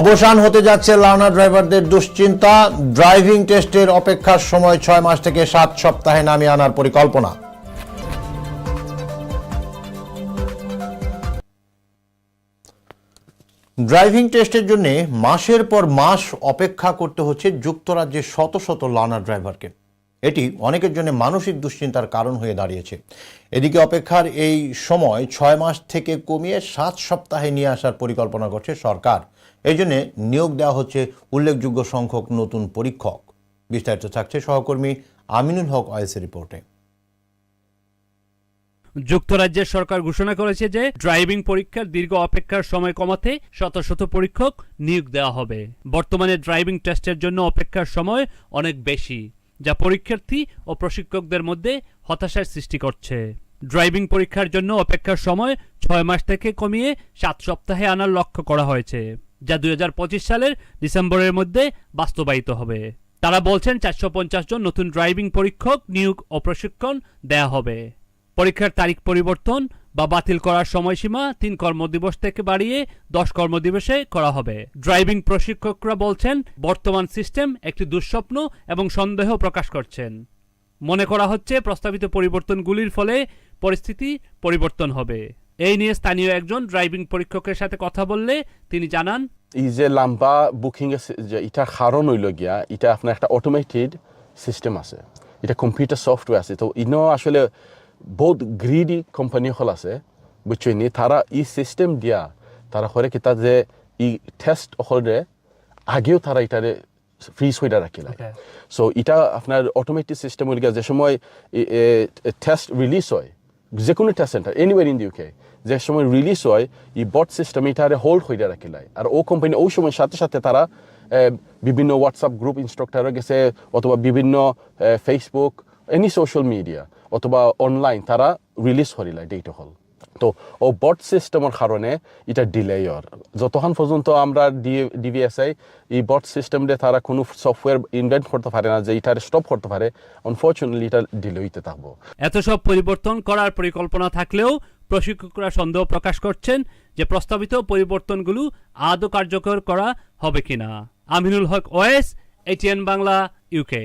অবসান হতে যাচ্ছে লার্নার ড্রাইভারদের দুশ্চিন্তা। ড্রাইভিং টেস্টের অপেক্ষার সময় ছয় মাস থেকে সাত সপ্তাহে নামিয়ে আনার পরিকল্পনা। ড্রাইভিং টেস্টের জন্য মাসের পর মাস অপেক্ষা করতে হচ্ছে যুক্তরাজ্যের শত শত লার্নার ড্রাইভারকে। এটি অনেকের জন্য মানসিক দুশ্চিন্তার কারণ হয়ে দাঁড়িয়েছে। এদিকে অপেক্ষার এই সময় ছয় মাস থেকে কমিয়ে সাত সপ্তাহে নিয়ে আসার পরিকল্পনা করছে সরকার। এই জন্যে নিয়োগ দেওয়া হচ্ছে উল্লেখযোগ্য সংখ্যক নতুন পরীক্ষক। বিস্তারিত থাকছে সহকর্মী আমিনুল হক ওয়েসের রিপোর্টে। যুক্তরাজ্যের সরকার ঘোষণা করেছে যে ড্রাইভিং পরীক্ষার দীর্ঘ অপেক্ষার সময় কমাতে শত শত পরীক্ষক নিয়োগ দেওয়া হবে। বর্তমানে ড্রাইভিং টেস্টের জন্য অপেক্ষার সময় অনেক বেশি। যা পরীক্ষার্থী ও প্রশিক্ষকদের মধ্যে হতাশার সৃষ্টি করছে। ড্রাইভিং পরীক্ষার জন্য অপেক্ষার সময় ছয় মাস থেকে কমিয়ে সাত সপ্তাহে আনার লক্ষ্য করা হয়েছে, যা দুই হাজার পঁচিশ সালের ডিসেম্বরের মধ্যে বাস্তবায়িত হবে। তারা বলছেন চারশো পঞ্চাশ জন নতুন ড্রাইভিং পরীক্ষক নিয়োগ ও প্রশিক্ষণ দেয়া হবে। পরীক্ষার তারিখ পরিবর্তন বা বাতিল করার সময়সীমা তিন কর্মদিবস থেকে বাড়িয়ে দশ কর্মদিবসে করা হবে। ড্রাইভিং প্রশিক্ষকরা বলছেন, বর্তমান সিস্টেম একটি দুঃস্বপ্ন এবং সন্দেহ প্রকাশ করছেন। মনে করা হচ্ছে, প্রস্তাবিত পরিবর্তনগুলির ফলে পরিস্থিতি পরিবর্তন হবে। এই নিয়ে স্থানীয় একজন ড্রাইভিং পরীক্ষকের সাথে কথা বললে তিনি জানান, এই যে লাম্বা বুকিং যে এটা কারণ হইল গিয়া এটা আপনার একটা অটোমেটেড সিস্টেম আছে। এটা কম্পিউটার সফটওয়্যার আছে। তো ইনো আসলে বহুত গ্রিডি কোম্পানি হল আছে বুঝছেন নি তারা ই সিস্টেম দিয়া তারা করে কি তা যে ই টেস্ট হলে আগেও তারা এটারে ফ্রিজ হইয়া রাখিলা সো এটা আপনার অটোমেটিক সিস্টেম গিয়া যে সময় টেস্ট রিলিজ হয় যে কোনো test center anywhere in the UK যে সময় রিলিজ হয় ই বট সিস্টেম এটারে হোল্ড হইয়া রাখিলাই আর ও কোম্পানি ওই সময় সাথে সাথে তারা বিভিন্ন হোয়াটসঅ্যাপ গ্রুপ ইনস্ট্রাক্টর গেছে অথবা বিভিন্ন ফেসবুক এনি সোশ্যাল মিডিয়া অথবা অনলাইন তারা রিলিজ করিলাই ডেট হল। তো, ও বট সিস্টেমের কারণে এটা ডিলে হর যতক্ষণ পর্যন্ত আমরা ডিভিএসআই এই বট সিস্টেম দিয়ে তারা কোনো সফটওয়্যার ইনভেন্ট করতে পারে না, যে এটার স্টপ করতে পারে আনফর্চুনেটলি এটা ডিলে হইতে থাকব। এত সব পরিবর্তন করার পরিকল্পনা থাকলেও প্রশিক্ষকরা সন্দেহ প্রকাশ করছেন যে প্রস্তাবিত পরিবর্তনগুলো আদৌ কার্যকর করা হবে কিনা। আমিনুল হক ওয়েস এটিএন বাংলা ইউকে